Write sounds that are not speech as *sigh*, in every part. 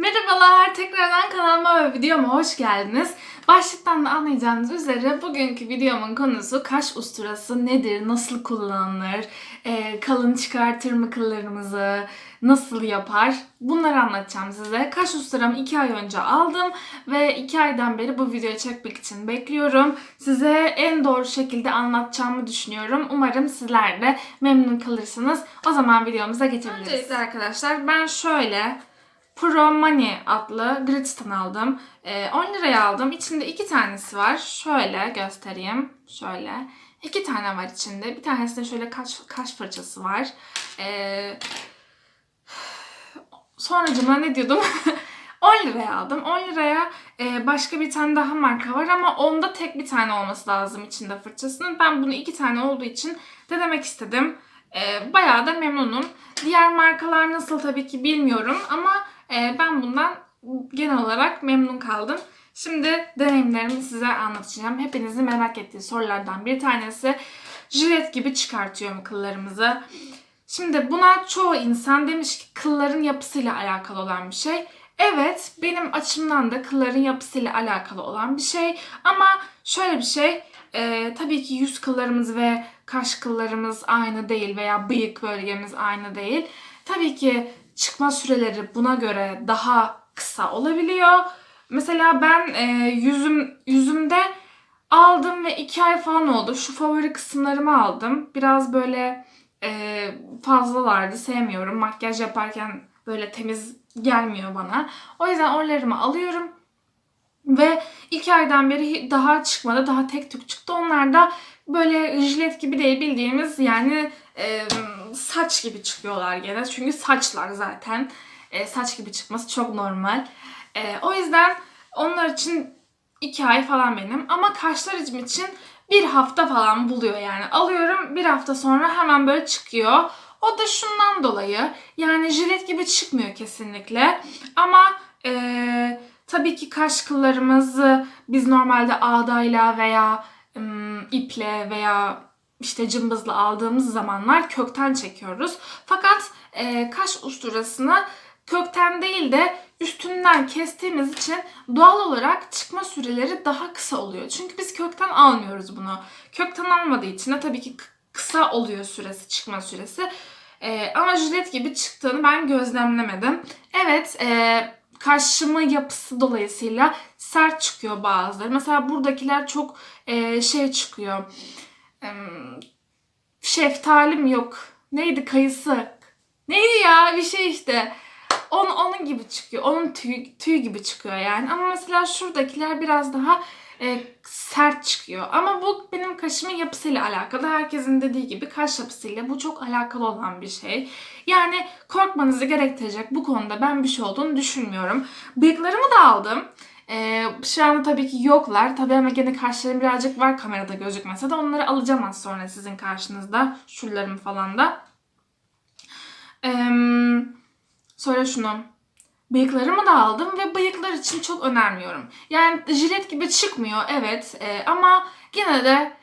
Merhabalar, tekrardan kanalıma ve videoma hoş geldiniz. Başlıktan da anlayacağınız üzere bugünkü videomun konusu kaş usturası nedir, nasıl kullanılır, e, kalın çıkartır mı kıllarımızı, nasıl yapar bunları anlatacağım size. Kaş usturamı 2 ay önce aldım ve 2 aydan beri bu videoyu çekmek için bekliyorum. Size en doğru şekilde anlatacağımı düşünüyorum. Umarım sizler de memnun kalırsınız. O zaman videomuza geçebiliriz. Öncelikle arkadaşlar ben şöyle Pro Money adlı Gritstone aldım. Ee, 10 liraya aldım. İçinde iki tanesi var. Şöyle göstereyim. Şöyle. İki tane var içinde. Bir tanesinde şöyle kaş, kaş fırçası var. Ee, sonracıma ne diyordum? *laughs* 10 liraya aldım. 10 liraya e, başka bir tane daha marka var ama onda tek bir tane olması lazım içinde fırçasının. Ben bunu iki tane olduğu için denemek istedim. E, bayağı da memnunum. Diğer markalar nasıl tabii ki bilmiyorum ama e, ben bundan genel olarak memnun kaldım. Şimdi deneyimlerimi size anlatacağım. Hepinizin merak ettiği sorulardan bir tanesi jilet gibi çıkartıyor mu kıllarımızı? Şimdi buna çoğu insan demiş ki kılların yapısıyla alakalı olan bir şey. Evet, benim açımdan da kılların yapısıyla alakalı olan bir şey. Ama şöyle bir şey, e, tabii ki yüz kıllarımız ve kaş kıllarımız aynı değil veya bıyık bölgemiz aynı değil. Tabii ki çıkma süreleri buna göre daha kısa olabiliyor. Mesela ben e, yüzüm yüzümde aldım ve iki ay falan oldu. Şu favori kısımlarımı aldım. Biraz böyle e, fazlalardı. Sevmiyorum. Makyaj yaparken böyle temiz gelmiyor bana. O yüzden oralarımı alıyorum. Ve iki aydan beri daha çıkmadı. Daha tek tük çıktı. Onlar da böyle jilet gibi değil bildiğimiz yani e, saç gibi çıkıyorlar gene. Çünkü saçlar zaten. E, saç gibi çıkması çok normal. E, o yüzden onlar için iki ay falan benim. Ama kaşlarım için bir hafta falan buluyor yani. Alıyorum bir hafta sonra hemen böyle çıkıyor. O da şundan dolayı yani jilet gibi çıkmıyor kesinlikle. Ama e, tabii ki kaş kıllarımızı biz normalde ağdayla veya ım, iple veya işte cımbızla aldığımız zamanlar kökten çekiyoruz. Fakat e, kaş usturasını kökten değil de üstünden kestiğimiz için doğal olarak çıkma süreleri daha kısa oluyor. Çünkü biz kökten almıyoruz bunu. Kökten almadığı için de tabii ki kısa oluyor süresi, çıkma süresi. E, ama jilet gibi çıktığını ben gözlemlemedim. Evet, e, kaşımı yapısı dolayısıyla sert çıkıyor bazıları. Mesela buradakiler çok e, şey çıkıyor. Şeftalim yok. Neydi kayısı? Neydi ya bir şey işte. Onun, onun gibi çıkıyor. Onun tüy, tüy gibi çıkıyor yani. Ama mesela şuradakiler biraz daha e, sert çıkıyor. Ama bu benim kaşımın yapısıyla alakalı. Herkesin dediği gibi kaş yapısıyla bu çok alakalı olan bir şey. Yani korkmanızı gerektirecek bu konuda ben bir şey olduğunu düşünmüyorum. Bıyıklarımı da aldım. Ee, şu anda tabii ki yoklar. Tabii ama gene kaşlarım birazcık var kamerada gözükmese de onları alacağım az sonra sizin karşınızda. Şuralarımı falan da. Ee, sonra şunu. Bıyıklarımı da aldım ve bıyıklar için çok önermiyorum. Yani jilet gibi çıkmıyor evet e, ama gene de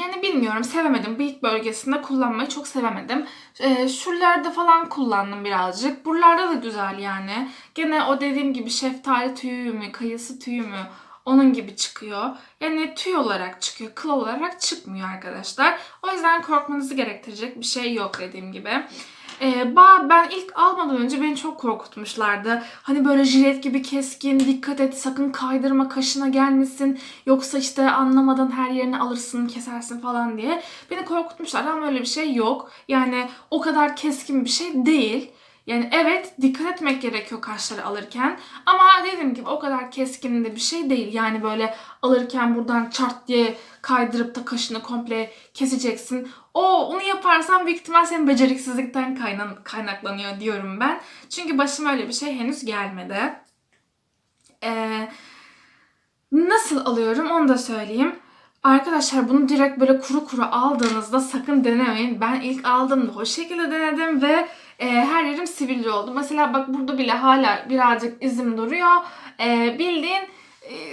yani bilmiyorum sevemedim. Bıyık bölgesinde kullanmayı çok sevemedim. E, şuralarda falan kullandım birazcık. Buralarda da güzel yani. Gene o dediğim gibi şeftali tüyü mü, kayısı tüyü mü onun gibi çıkıyor. Yani tüy olarak çıkıyor, kıl olarak çıkmıyor arkadaşlar. O yüzden korkmanızı gerektirecek bir şey yok dediğim gibi. Ee, ben ilk almadan önce beni çok korkutmuşlardı. Hani böyle jilet gibi keskin, dikkat et sakın kaydırma kaşına gelmesin. Yoksa işte anlamadan her yerini alırsın, kesersin falan diye. Beni korkutmuşlar ama öyle bir şey yok. Yani o kadar keskin bir şey değil. Yani evet dikkat etmek gerekiyor kaşları alırken. Ama dediğim gibi o kadar keskin de bir şey değil. Yani böyle alırken buradan çart diye kaydırıp da kaşını komple keseceksin. O onu yaparsan büyük ihtimal senin beceriksizlikten kaynan, kaynaklanıyor diyorum ben. Çünkü başıma öyle bir şey henüz gelmedi. Ee, nasıl alıyorum onu da söyleyeyim. Arkadaşlar bunu direkt böyle kuru kuru aldığınızda sakın denemeyin. Ben ilk aldığımda o şekilde denedim ve e, her yerim sivilce oldu. Mesela bak burada bile hala birazcık izim duruyor. E, bildiğin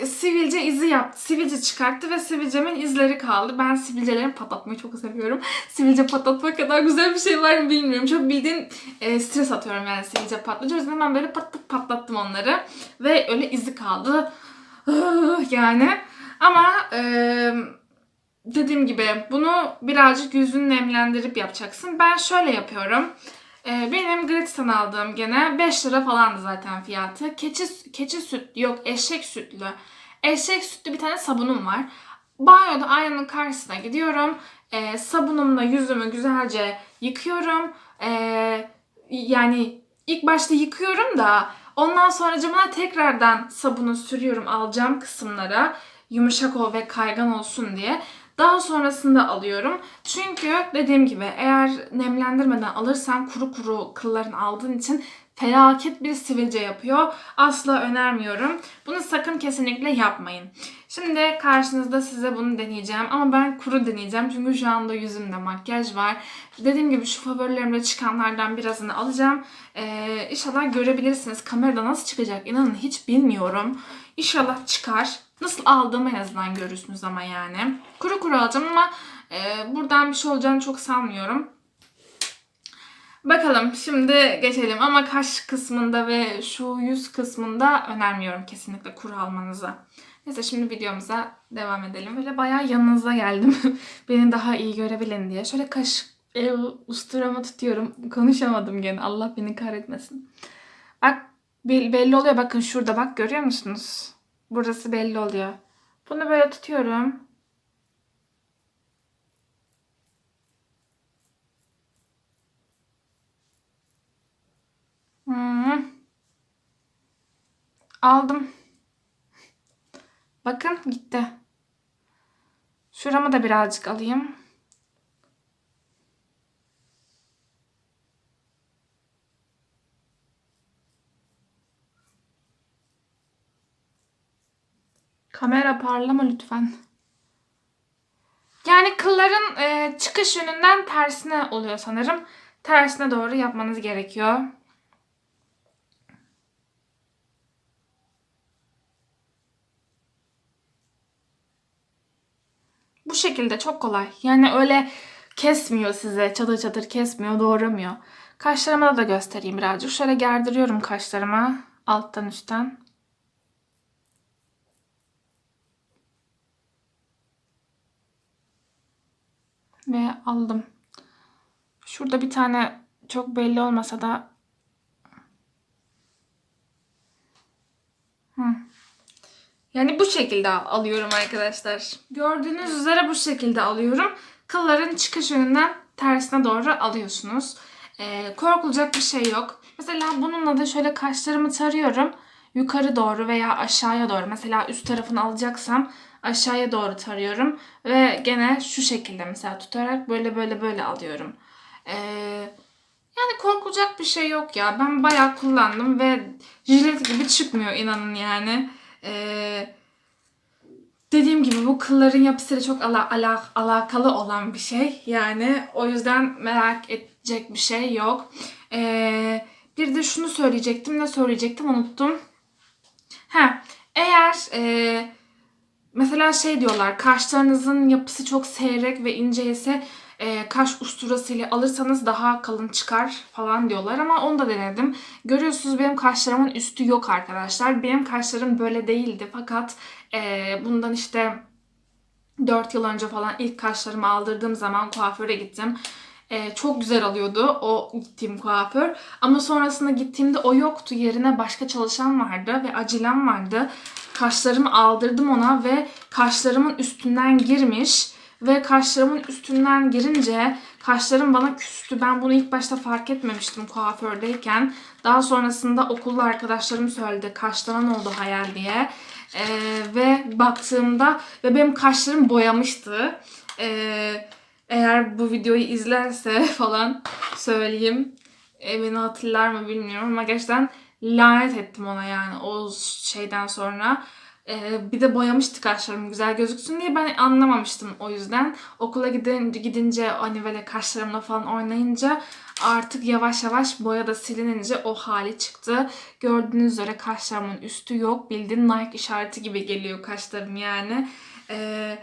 sivilce izi yaptı. Sivilce çıkarttı ve sivilcemin izleri kaldı. Ben sivilcelerimi patlatmayı çok seviyorum. *laughs* Sivilce patlatmak kadar güzel bir şey var mı bilmiyorum. Çok bildiğin e, stres atıyorum yani sivilce patlayınca. Yüzden ben böyle pat patlattım onları. Ve öyle izi kaldı. yani. Ama e, dediğim gibi bunu birazcık yüzünü nemlendirip yapacaksın. Ben şöyle yapıyorum. Ee, benim Gratis'ten aldığım gene 5 lira falandı zaten fiyatı. Keçi, keçi süt yok eşek sütlü. Eşek sütlü bir tane sabunum var. Banyoda aynanın karşısına gidiyorum. Ee, sabunumla yüzümü güzelce yıkıyorum. Ee, yani ilk başta yıkıyorum da ondan sonra camına tekrardan sabunu sürüyorum alacağım kısımlara. Yumuşak ol ve kaygan olsun diye. Daha sonrasında alıyorum. Çünkü dediğim gibi eğer nemlendirmeden alırsan kuru kuru kılların aldığın için felaket bir sivilce yapıyor. Asla önermiyorum. Bunu sakın kesinlikle yapmayın. Şimdi karşınızda size bunu deneyeceğim. Ama ben kuru deneyeceğim. Çünkü şu anda yüzümde makyaj var. Dediğim gibi şu favorilerimde çıkanlardan birazını alacağım. Ee, inşallah görebilirsiniz. Kamerada nasıl çıkacak inanın hiç bilmiyorum. İnşallah çıkar. Nasıl aldığımı en azından görürsünüz ama yani. Kuru kuru alacağım ama e, buradan bir şey olacağını çok sanmıyorum. Bakalım şimdi geçelim ama kaş kısmında ve şu yüz kısmında önermiyorum kesinlikle kuru almanızı. Neyse şimdi videomuza devam edelim. Böyle bayağı yanınıza geldim. *laughs* Beni daha iyi görebilin diye. Şöyle kaş e, usturamı tutuyorum. Konuşamadım gene. Allah beni kahretmesin. Bak belli oluyor. Bakın şurada bak görüyor musunuz? Burası belli oluyor. Bunu böyle tutuyorum. Hmm. Aldım. Bakın gitti. Şuramı da birazcık alayım. Kamera parlama lütfen. Yani kılların e, çıkış yönünden tersine oluyor sanırım. Tersine doğru yapmanız gerekiyor. Bu şekilde çok kolay. Yani öyle kesmiyor size. Çatır çatır kesmiyor, doğramıyor. Kaşlarıma da göstereyim birazcık. Şöyle gerdiriyorum kaşlarıma alttan üstten. Ve aldım. Şurada bir tane çok belli olmasa da Hı. Yani bu şekilde alıyorum arkadaşlar. Gördüğünüz üzere bu şekilde alıyorum. Kılların çıkış yönünden tersine doğru alıyorsunuz. Ee, korkulacak bir şey yok. Mesela bununla da şöyle kaşlarımı tarıyorum. Yukarı doğru veya aşağıya doğru. Mesela üst tarafını alacaksam aşağıya doğru tarıyorum. Ve gene şu şekilde mesela tutarak böyle böyle böyle alıyorum. Ee, yani korkulacak bir şey yok ya. Ben bayağı kullandım ve jilet gibi çıkmıyor inanın yani. Ee, dediğim gibi bu kılların yapısıyla çok ala, ala, alakalı olan bir şey. Yani o yüzden merak edecek bir şey yok. Ee, bir de şunu söyleyecektim. Ne söyleyecektim unuttum. Ha, eğer e, mesela şey diyorlar kaşlarınızın yapısı çok seyrek ve ince ise e, kaş usturasıyla alırsanız daha kalın çıkar falan diyorlar ama onu da denedim. Görüyorsunuz benim kaşlarımın üstü yok arkadaşlar. Benim kaşlarım böyle değildi fakat e, bundan işte 4 yıl önce falan ilk kaşlarımı aldırdığım zaman kuaföre gittim. Ee, çok güzel alıyordu o gittiğim kuaför. Ama sonrasında gittiğimde o yoktu. Yerine başka çalışan vardı ve acelem vardı. Kaşlarımı aldırdım ona ve kaşlarımın üstünden girmiş. Ve kaşlarımın üstünden girince kaşlarım bana küstü. Ben bunu ilk başta fark etmemiştim kuafördeyken. Daha sonrasında okulda arkadaşlarım söyledi kaşlanan oldu hayal diye. Ee, ve baktığımda ve benim kaşlarım boyamıştı. Ee, eğer bu videoyu izlerse *laughs* falan söyleyeyim. E, beni hatırlar mı bilmiyorum ama gerçekten lanet ettim ona yani o şeyden sonra. Ee, bir de boyamıştı kaşlarım güzel gözüksün diye ben anlamamıştım o yüzden. Okula gidince, gidince hani böyle kaşlarımla falan oynayınca artık yavaş yavaş boya da silinince o hali çıktı. Gördüğünüz üzere kaşlarımın üstü yok. Bildiğin Nike işareti gibi geliyor kaşlarım yani. Ee,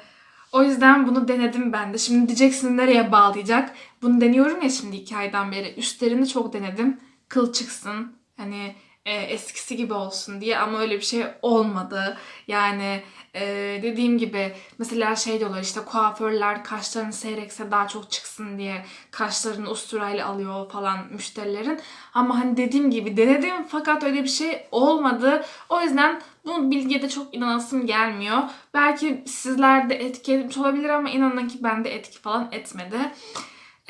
o yüzden bunu denedim ben de. Şimdi diyeceksin nereye bağlayacak? Bunu deniyorum ya şimdi iki aydan beri. Üstlerini çok denedim. Kıl çıksın. Hani e, eskisi gibi olsun diye ama öyle bir şey olmadı. Yani e, dediğim gibi mesela şey diyorlar işte kuaförler kaşlarını seyrekse daha çok çıksın diye kaşlarını usturayla alıyor falan müşterilerin. Ama hani dediğim gibi denedim fakat öyle bir şey olmadı. O yüzden bu bilgiye de çok inanasım gelmiyor. Belki sizlerde etki etmiş olabilir ama inanın ki bende etki falan etmedi.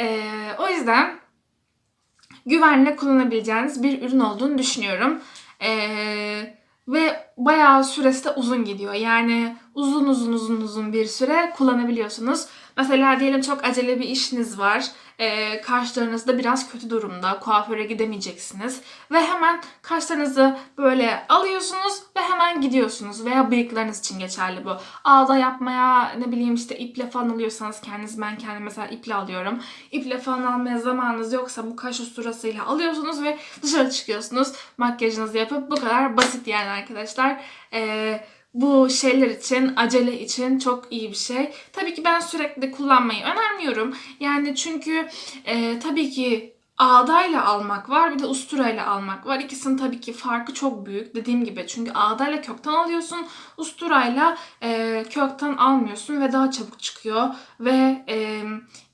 E, o yüzden güvenle kullanabileceğiniz bir ürün olduğunu düşünüyorum. Ee, ve bayağı süresi de uzun gidiyor. Yani uzun uzun uzun uzun bir süre kullanabiliyorsunuz. Mesela diyelim çok acele bir işiniz var. Ee, kaşlarınız da biraz kötü durumda. Kuaföre gidemeyeceksiniz. Ve hemen kaşlarınızı böyle alıyorsunuz ve hemen gidiyorsunuz. Veya bıyıklarınız için geçerli bu. Ağda yapmaya ne bileyim işte iple falan alıyorsanız kendiniz ben kendim mesela iple alıyorum. İple falan almaya zamanınız yoksa bu kaş usturasıyla alıyorsunuz ve dışarı çıkıyorsunuz. Makyajınızı yapıp bu kadar basit yani arkadaşlar. Eee bu şeyler için, acele için çok iyi bir şey. Tabii ki ben sürekli kullanmayı önermiyorum. Yani çünkü e, tabii ki ağdayla almak var bir de usturayla almak var. İkisinin tabii ki farkı çok büyük. Dediğim gibi çünkü ağdayla kökten alıyorsun. Usturayla e, kökten almıyorsun ve daha çabuk çıkıyor. Ve e,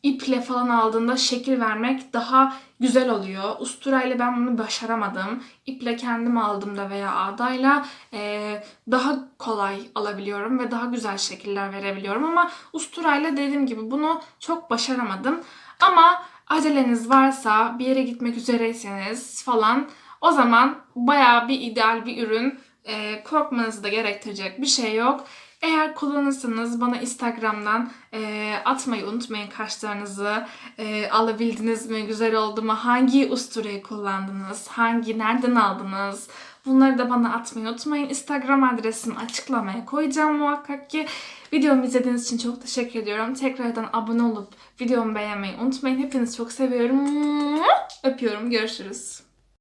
iple falan aldığında şekil vermek daha güzel oluyor. Usturayla ben bunu başaramadım. İple kendim aldığımda veya ağdayla e, daha kolay alabiliyorum ve daha güzel şekiller verebiliyorum. Ama usturayla dediğim gibi bunu çok başaramadım. Ama aceleniz varsa bir yere gitmek üzereyseniz falan o zaman bayağı bir ideal bir ürün. E, korkmanızı da gerektirecek bir şey yok. Eğer kullanırsanız bana Instagram'dan e, atmayı unutmayın kaşlarınızı. E, alabildiniz mi? Güzel oldu mu? Hangi ustureyi kullandınız? Hangi, nereden aldınız? Bunları da bana atmayı unutmayın. Instagram adresimi açıklamaya koyacağım muhakkak ki. Videomu izlediğiniz için çok teşekkür ediyorum. Tekrardan abone olup videomu beğenmeyi unutmayın. Hepinizi çok seviyorum. Öpüyorum. Görüşürüz.